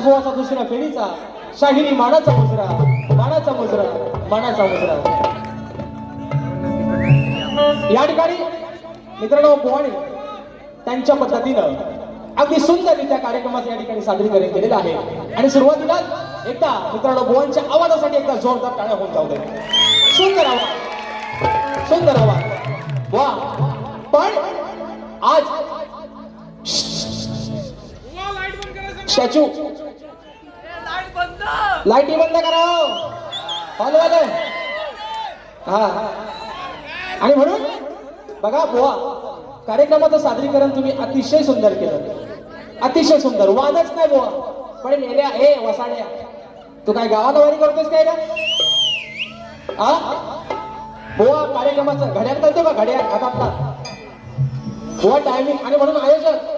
बुवाचा दुसऱ्या फेरीचा शाहिरी मानाचा मुजरा मानाचा मुजरा मानाचा मुजरा. या ठिकाणी मित्रांनो बुवाने त्यांच्या पद्धतीनं अगदी सुंदररित्या कार्यक्रमाचं या ठिकाणी सादरीकरण केलेलं आहे. आणि सुरुवातीला एकदा मित्रांनो बुवांच्या आवाजासाठी एकदा जोरदार टाळ्या होऊन जाऊ दे सुंदर आवाज. सुंदर आवाज. वा. पण आज स्टॅच्यू लाईटी बंद! करा हो. हॉलवाले हा. आणि म्हणून बघा बुवा कार्यक्रमाचं सादरीकरण तुम्ही अतिशय सुंदर केलं. अतिशय सुंदर. वादच नाही बुवा. पण नेल्या ए वसाड्या तू काय गावाला वारी करतोस काय का हा? बुवा कार्यक्रमाचं घड्याळ चालतो का घड्याळ हातातला. बुवा टायमिंग आणि म्हणून आयोजक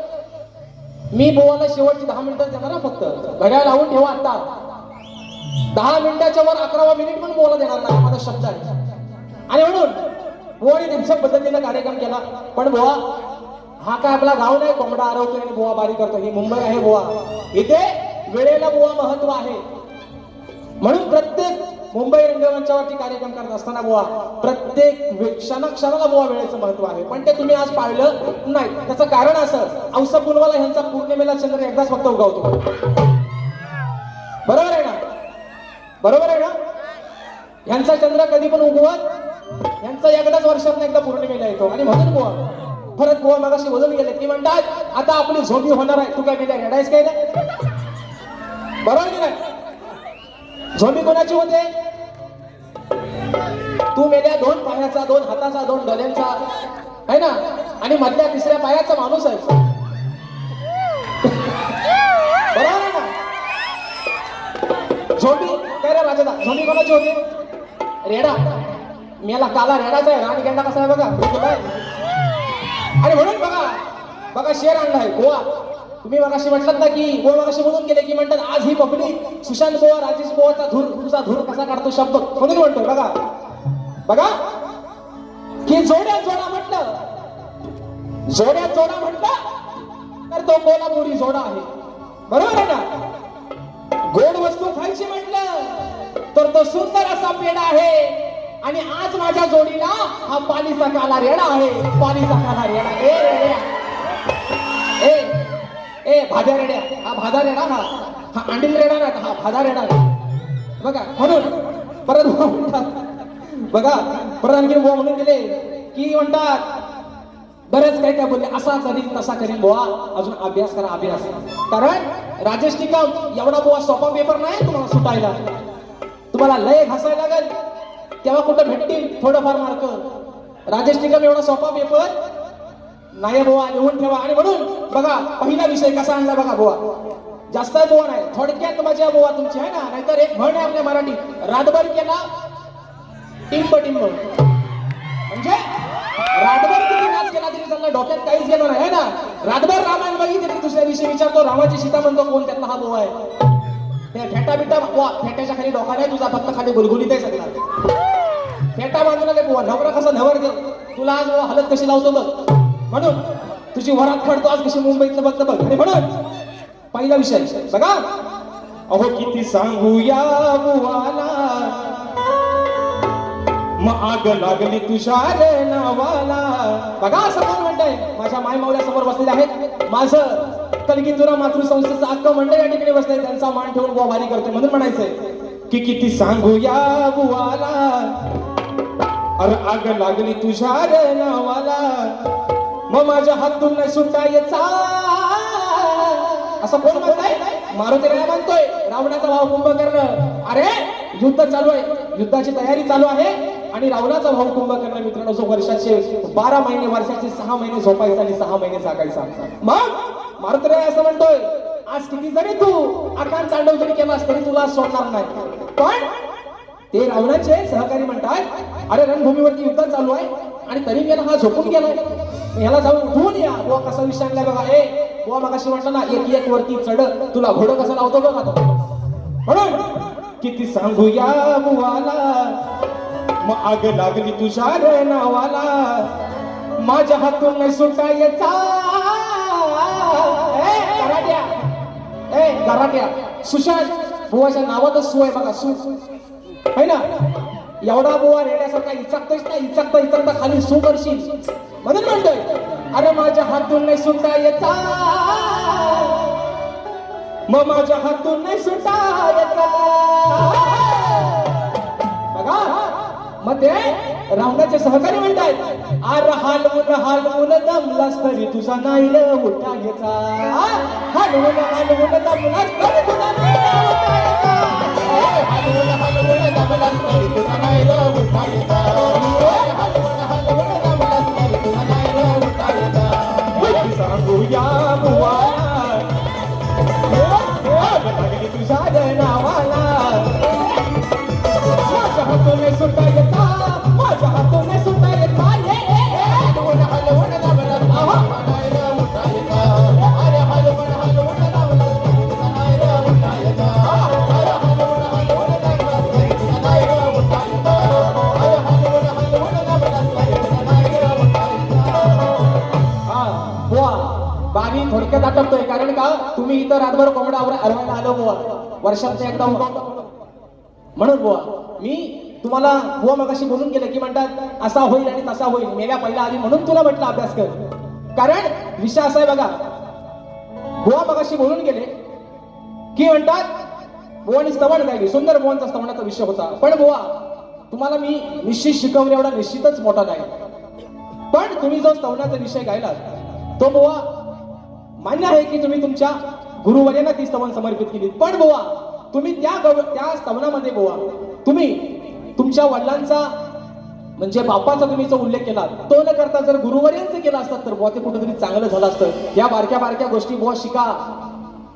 मी बोवाला शेवटची दहा मिनिटं देणार ना फक्त. घड्याळ लावून ठेवा आता दहा मिनिटाच्या वर अकरावा मिनिट पण बोला देणार नाही माझा शब्द आहे. आणि म्हणून बोवाने त्यांच्या पद्धतीनं कार्यक्रम केला. पण बोवा हा काय आपला गाव नाही कोंबडा आरवतो आणि बोवा बारी करतो ही मुंबई आहे बोवा. इथे वेळेला बोवा महत्त्व आहे. म्हणून प्रत्येक मुंबई रंगमंचावरती कार्यक्रम करत असताना बुवा प्रत्येक क्षणाक्षणाला बुवा वेळेचं महत्त्व आहे. पण ते तुम्ही आज पाळलं नाही. त्याचं कारण असं औसा पुलवाला ह्यांचा पौर्णिमेला चंद्र एकदाच फक्त उगवतो. बरोबर आहे ना? बरोबर आहे ना? ह्यांचा चंद्र कधी पण उगवत यांचा एकदाच वर्षात एकदा पौर्णिमेला येतो. आणि म्हणून बुवा परत बुवा मगाशी बोलून गेले की म्हणतात आता आपली झोपी होणार आहे. तू काय गेल्या रेडायच काय ना? बरोबर की नाही? झोंबी कोणाची होते? तू मेल्या दोन पायाचा दोन हाताचा दोन डोल्यांचा. आहे ना? आणि मधल्या तिसऱ्या पायाचा माणूस आहे बरोबर आहे ना? झोंबी काय रे राजा झोंबी कोणाची होते? रेडा. मेला काला रेडाचा आहे राणी गेंडा कसा आहे बघा? आणि म्हणून बघा बघा शेर आणला आहे गोवा. तुम्ही मगाशी म्हटलात ना की गोळ मगाशी म्हणून गेले की म्हणतात आज ही पब्लिक सुशांत बोवा राजेश बोवाचा धूर तुमचा धूर कसा काढतो शब्द. म्हणून म्हणतो बघा. बघा. की जोड्या जोडा म्हटलं. जोड्या जोडा म्हटलं तर तो कोल्हापुरी जोडा आहे. बरोबर आहे ना? गोड वस्तू खायची म्हटलं तर तो सुंदर असा पेडा आहे. आणि आज माझ्या जोडीला हा पालीचा काला रेडा आहे. पालीचा काला रेडा. आहे ए भाज्या रेड्या हा भाजा रेडा हा. हा अंडील रेडा ना हा भाजा रेडा बघा म्हणून परत म्हणतात. बघा परत आणखी बुवा म्हणून गेले की म्हणतात बरेच काही काय बोलले असा करीन तसा करीन बुवा. अजून अभ्यास करा अभ्यास. कारण राजेश निकम एवढा बुवा सोपा पेपर नाही तुम्हाला सुटायला. तुम्हाला लय घासायला लागेल. तेव्हा कुठं भेटतील? थोडंफार मार्क. राजेश निकम एवढा सोपा पेपर नाही बुवा लिहून ठेवा. आणि म्हणून बघा पहिला विषय कसा आणला बघा बुवा. जास्त बोवा नाही थोडक्यात माझ्या बुवा तुमची आहे ना? नाहीतर एक म्हण आहे आपल्या मराठीत. रातभर केला टिंब टिंब. म्हणजे रातभर किती नाच केला तरी त्यांना डोक्यात काहीच गेलं नाही ना? रातभर रामायण बघितली तरी दुसऱ्या दिवशी विचारतो रामाची सीता म्हणतो कोण त्यातला हा बोवा आहे? ते फेटा बिटा वा फेट्याच्या खाली डोका नाही तुझा फक्त खाली गुलगुलीत आहे सगळा. फेटा बांधून ते बोवा नवरा कसा नवर दे. तुला आज बुवा हलत कशी लावतो बघ. म्हणून तुझी वरात पडतो आज कशी मुंबईतलं बघत बघ. आणि म्हणून पहिला विषय बघा. अहो किती सांगू या बुवाला. मग आग लागली तुझ्या रे नावाला. बघा समोर म्हणताय? माझ्या माय मावल्या समोर बसलेले आहेत. माझं कलगीतुरा मातृसंस्थेचं अक्क मंडळ या ठिकाणी बसलंय. त्यांचा मान ठेवून गोवारी करतोय म्हणून म्हणायचंय. की किती सांगू या बुवाला. अरे आग लागली तुझ्या रे नावाला. मग माझ्या हातून नाही सुटायचा असं कोण म्हणताय? मारुती राय म्हणतोय रावणाचा भाव कुंभकर्ण अरे युद्ध चालू आहे. युद्धाची तयारी चालू आहे. आणि रावणाचा भाव कुंभकर्ण मित्रांनो जो वर्षाचे बारा महिने वर्षाचे सहा महिने झोपायचा आणि सहा महिने जागायचा. मग मारुती राय असं म्हणतोय आज किती जरी तू आकार तांडव जरी केलास तरी तुला सोडणार नाही. पण ते रावणाचे सहकारी म्हणतात अरे रणभूमीवरती युद्ध चालू आहे आणि तरी गेला हा झोपून गेलाय. ह्याला जाऊन उठवून या. बुवा कसा विषय आणलाय बघा. ए बुवा मगाशी म्हटलं ना एक एक वरती चढ. तुला घोडं कसं लावतो बघ आता. म्हणून किती सांगू या बुवाला. मग आग लागली तुझ्या रे नावाला. माझ्या हातून नाही सुटायचा ए, ए गराट्या. सुशांत बुवाच्या नावातच सु आहे बघा सु. है ना? एवढा बुवा रेड्यासारखा इचकतोच ना इचकता इचकता खाली सु करशील. म्हणून म्हणतोय अरे माझ्या हातून नाही सुटा येता. मग माझ्या हातून नाही सुटा येता. बघा मग ते रावणाचे सहकारी म्हणतायत आर हालवून हालवून दमलास तरी तुझा नाही उठा घेता. हालवून हालवून दमलास तरी तुझा नाही माझ्या हातून सुटा येता माझ्या हातून मी इथं रातभर कोंबडा हरवायला आलो बुवा. वर्षात एकदा म्हणून बुवा मी तुम्हाला बुवा मगाशी बोलून गेलं की म्हणतात असा होईल आणि तसा होईल. मेल्या पहिला आधी म्हणून तुला म्हटलं अभ्यास कर. कारण विषय असा आहे बघा बुवा मगाशी बोलून गेले की म्हणतात बुवानी स्तवण गायली. सुंदर बुवांचा स्तवणाचा विषय होता. पण बुवा तुम्हाला मी निश्चित शिकवणे एवढा निश्चितच मोठा नाही पण तुम्ही जो स्तवनाचा विषय गायला तो बुवा मान्य आहे की तुम्ही तुमच्या गुरुवर्यांना ती स्तवन समर्पित केली. पण बुवा तुम्ही त्या गव त्या स्तवनामध्ये बुवा तुम्ही तुमच्या वडिलांचा म्हणजे बापाचा तुम्ही जो उल्लेख केला तो न करता जर गुरुवर्यांचं केला असतात तर बुवा ते कुठेतरी चांगलं झालं असतं. या बारक्या बारक्या गोष्टी बुवा शिका.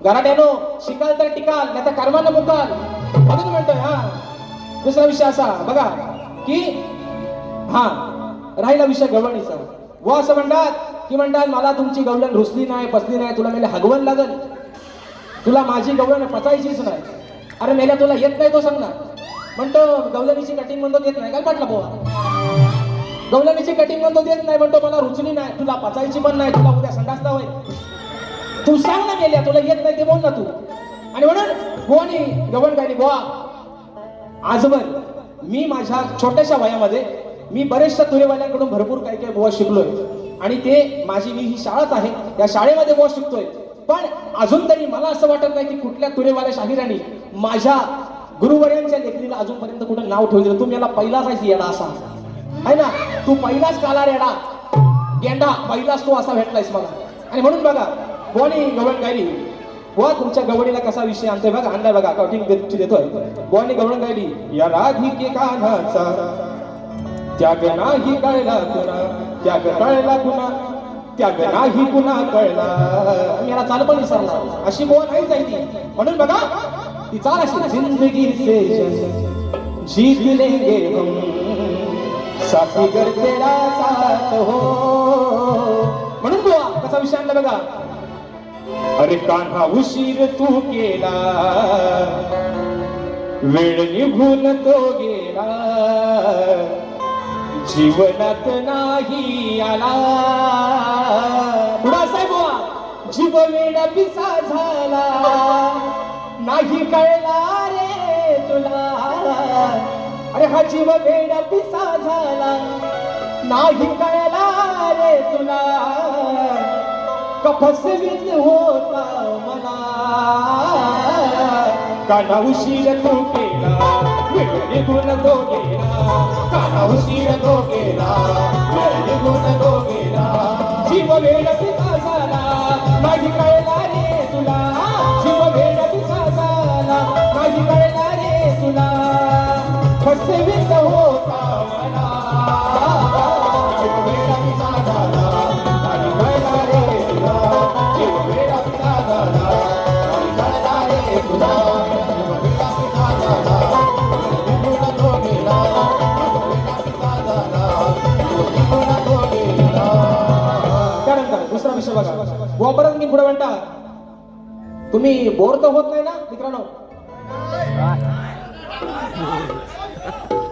गराट्यानो शिकाल तर टिकाल नाही तर कर्मानं मुकाल म्हणून म्हणतोय हा. दुसरा विषय असा बघा की हा राहिला विषय गवळणीचा. व असं म्हणतात की म्हणतात मला तुमची गवळण रुसली नाही पसली नाही तुला मेले हगवण लागल. तुला माझी गवळण पचायचीच नाही. अरे मेल्या तुला येत नाही तो सांगणार. म्हणतो गवलणीची कटिंग म्हणतो येत नाही. काय म्हटलं बोवा? गवलणीची कटिंग म्हणतो देत नाही म्हणतो मला रुचली नाही. तुला पचायची पण नाही तुला उद्या संडासला होय तू सांग ना मेल्या तुला येत नाही ते बोल ना तू. आणि म्हणून बोवानी गवण गाडी बोवा आजवर मी माझ्या छोट्याशा वयामध्ये मी बरेचशा तुरेवाल्यांकडून भरपूर काही काही बोवा शिकलोय. आणि ते माझी मी ही शाळाच आहे. या शाळेमध्ये बोवा शिकतोय. पण अजून तरी मला असं वाटत नाही की कुठल्या तुरेवाल्या शाहिरांनी माझ्या गुरुवर्यांच्या लेखणीला अजूनपर्यंत कुठं नाव ठेवलं तुम्ही याला पहिलाच आहे येडा असा? आहे ना? तू पहिलाच काला रेडा गेंडा पहिलाच तू असा भेटलायस मला. आणि म्हणून बघा बोनी गवण गायली. बुवा तुमच्या गवणीला कसा विषय आणतोय बघा आणलाय बघा. कटिंग देतोय. बोनी गवण गायली या राधिके कानाचा त्याग नाही कळला कुणा त्याग कळला कुणा त्याग नाही पुन्हा कळला याला चाल पण विसरला अशी बोल नाही जायची. म्हणून बघा ती चाल अशी. जिंदगी से जीत लेंगे हम साथी कर तेरा साथ हो. म्हणून बुवा कसा विषय आणला बघा. अरे कान्हा उशीर तू केला. वेळ निघून तो गेला. जीवनात नाही आला. साहेब बुवा जीव वेडा पिसा झाला. नाही कळला रे तुला. अरे हा जीव वेडा पिसा झाला. नाही कळला रे तुला. कफसवीत होता मला. काना उशीर तो निघून तो गेला काना उशीर तो गेला वेळ निघून तो गेला जीव वेड पिता झाला माझी कळला रे तुला जीव वेड पिता झाला माझी कळला रे तुला फसवित तुम्ही बोर तर होत नाही ना मित्रांनो?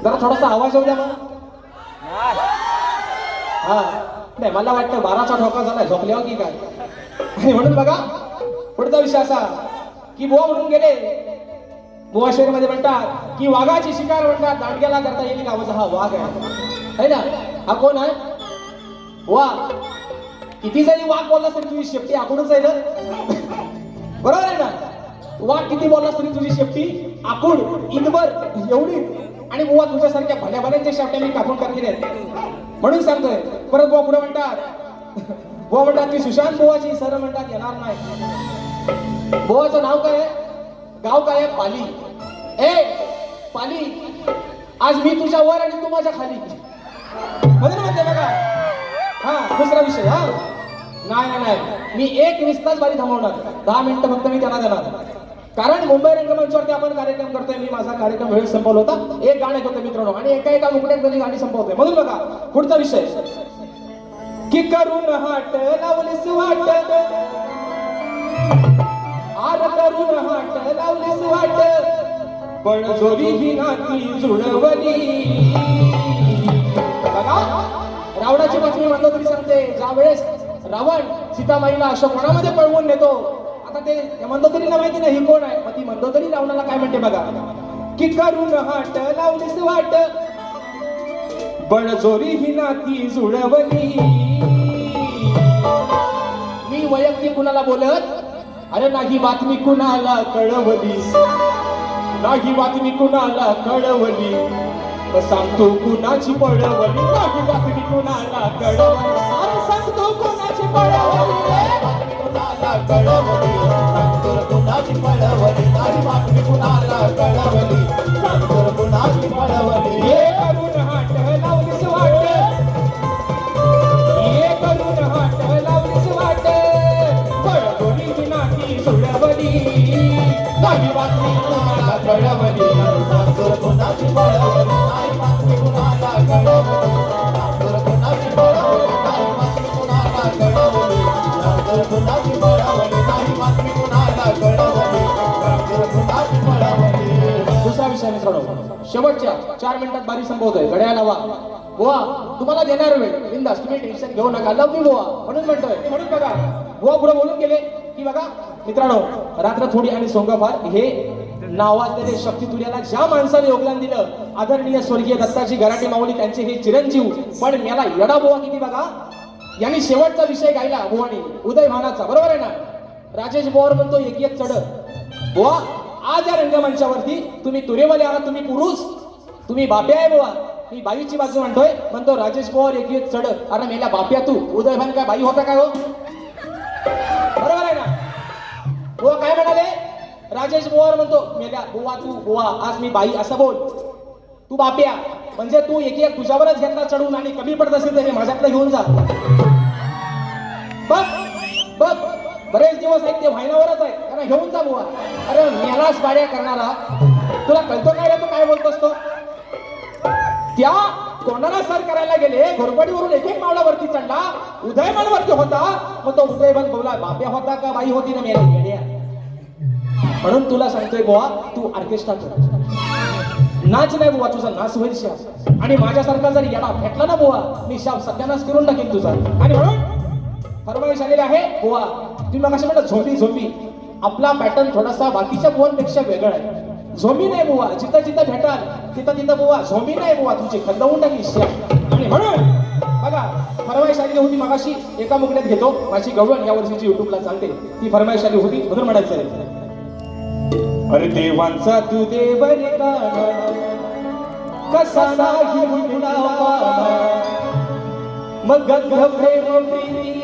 जरा थोडासा आवाज येऊ द्या मला. हा. नाही मला वाटतं बाराचा ठोका झालाय झोपल्या की काय? आणि म्हणून बघा पुढचा विषय असा की बुवा म्हणून गेले. बुवा मध्ये म्हणतात की वाघाची शिकार म्हणतात दांडग्याला करता येईल का माझा हा वाघ आहे. है ना? हा कोण आहे? वा किती जरी वाघ बोलला तरी तुझी शेपटी आकडूच आहे ना? बरोबर आहे ना? वा किती बोललास तरी तुझी शेपटी? आखूड इंदभर एवढी. आणि बुवा तुझ्यासारख्या भल्या भल्याच्या शेपट्या मी कापून टाकलेल्या आहेत म्हणून सांगतोय परत बुवा पुढे म्हणतात. बुवा म्हणतात की सुशांत बुवाची सर म्हणतात येणार नाही. बुवाचं नाव काय आहे? गाव काय आहे? पाली. ए पाली आज मी तुझ्या वर आणि तू माझ्या खाली. बरोबर म्हणते बघा? हा दुसरा विषय हा. नाही नाही नाही. मी एक वीस तास बारी थांबवणार. दहा मिनिटं फक्त मी त्यांना देणार. कारण मुंबई रंगमंचावरती आपण कार्यक्रम करतोय. मी माझा कार्यक्रम वेळ संपवला होता. एक गाणं होतं मित्रांनो. आणि एका एका मुकड्यात माझी गाणी संपवतोय. म्हणून बघा पुढचा विषय. की करून हाट लावलीस वाट. आर करून हाट लावलीस वाट. पण जोरी ही नाती जुळवली. बघा रावणाची पत्नी म्हणतो तरी सांगते ज्या वेळेस रावण सीतामाईला कोणामध्ये पळवून नेतो. आता ते त्या मंदोदरीला माहिती नाही ही कोण आहे? मग ती मंदोदरी रावणाला काय म्हणते बघा. की करून हाट लावलीस वाट. बळजोरी ही नाती जुळवली. मी वैयक्तिक कुणाला बोलत? अरे नाही बातमी कुणाला कळवलीस? नाही बातमी कुणाला कळवली सांगतो कुणाची पळवली? नाही बातमी कुणाला कळवली अरे सांगतो कुणाची पळवली बातमी कुणाला कळवली सांगतोर कुणाची कुणाला शेवटच्या चार मिनिटात बारी संपवतोय. घड्याळ लावा. बुवा तुम्हाला देणार वेळ. बिंदास तुम्ही टेन्शन घेऊ नका. लव बुवा. म्हणून म्हणतोय. म्हणून बघा. बुवा पुढे बोलून गेले की बघा मित्रांनो रात्र थोडी आणि सोंगाफार हे नावाजलेले शक्ती तुर्याला ज्या माणसाने योगदान दिलं आदरणीय स्वर्गीय दत्ताजी गराटे माऊली त्यांचे हे चिरंजीव. पण याला येडा बुवा किती बघा? यांनी शेवटचा विषय गायला बुवानी. उदय भानाचा बरोबर आहे ना? राजेश बोर म्हणतो एक एक चढ बुवा आज या रंगमंचावरती तुम्ही तुरेवाले आहात तुम्ही पुरुष तुम्ही बाप्या आहे बुवा. मी बाईची बाजू म्हणतोय म्हणतो राजेश पवार एक एक चढ. अरे मेला बाप्या तू. उदय भान काय बाई होता काय हो? बरोबर आहे ना? बुवा काय म्हणाले? राजेश पवार म्हणतो मेल्या बुवा तू बुवा आज मी बाई असं बोल. तू बाप्या म्हणजे तू एक एक तुझ्यावरच घेतला चढून आणि कमी पडत असेल तर हे माझ्याकडे घेऊन जा. बघ बघ. बरेच दिवस आहेत ते व्हायनावरच आहे. त्यांना घेऊन जा बुवा. अरे मेलाच बाड्या करणारा तुला कळतो काय रे तू काय बोलत असतो त्या कोणाला सर करायला गेले घोरपडीवरून एक एक मावळावरती चढला. उदयमानवरती होता. मग तो उदयमान बोला बाप्या होता का? बाई होती ना मेला. म्हणून तुला सांगतोय बुवा तू ऑर्केस्ट्रा कर नाच नाही बुवा तुझा नाच होईल शाप आणि माझ्यासारखा जर येडा भेटला ना बुवा मी शाप सत्यानाश करून टाकेन तुझा. आणि म्हणून फरमाईश आलेली आहे बुवा. तुम्ही मग म्हटलं झोमी झोमी आपला पॅटर्न थोडासा बाकीच्या बुवांपेक्षा वेगळा आहे. झोमी नाही बुवा जिथं जिथं भेटाल तिथं तिथं बुवा. झोमी नाही बुवा तुझी. खंदवून टाकी आणि म्हणून बघा फरमाईश आली होती मगाशी. एका मुकड्यात घेतो. माझी गवळण या वर्षीची युट्यूबला चालते. ती फरमाईश आली होती. म्हणून म्हणायचं आहे. अरे देवांचा तू देव रे कसा नाही मग प्रेम प्रीती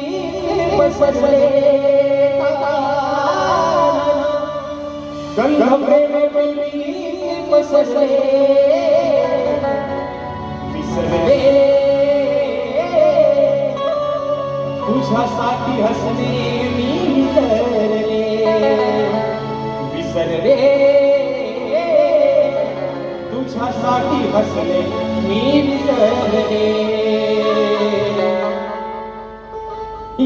बसले. बसले. विसरले. तुझ्यासाठी हसणे मी विसरले. विसरले. तुझ्यासाठी हसणे मी विसरले.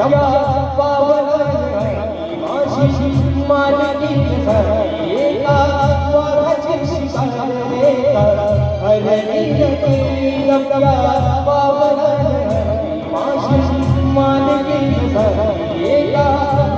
डबक्या पावलांनी माझी मालकी एका वाघाची शिकार हरणी माझी एका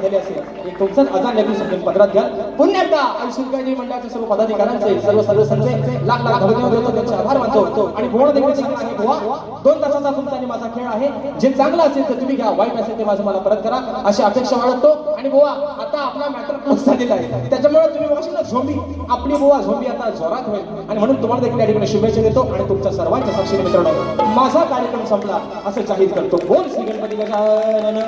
झाली असेल. एक तुमचं अजान लेखून समजून पत्रात घ्या. पुन्हा एकदा आयुष्यकाजी मंडळाच्या सर्व पदाधिकाऱ्यांचे सर्व सदस्यांचे लाख लाख धन्यवाद देतो. त्यांचे आभार मानतो. आणि भुवन देखील दोन तासाचा तुमचा आणि माझा खेळ आहे. जे चांगलं असेल तर तुम्ही घ्या. वाईट असेल ते माझं मला परत करा. अशी अपेक्षा बाळगतो. आणि बुवा आता आपला मॅटर क्लोज झालेला आहे. त्याच्यामुळे तुम्ही बघा ना झोंबी. आपली बुवा झोंबी आता जोरात होईल. आणि म्हणून तुम्हाला देखील या ठिकाणी शुभेच्छा देतो. आणि तुमच्या सर्वांच्या साक्षीने मित्रांनो माझा कार्यक्रम संपला. असं जाहीर करतो. बोल श्री गणपती गजानन.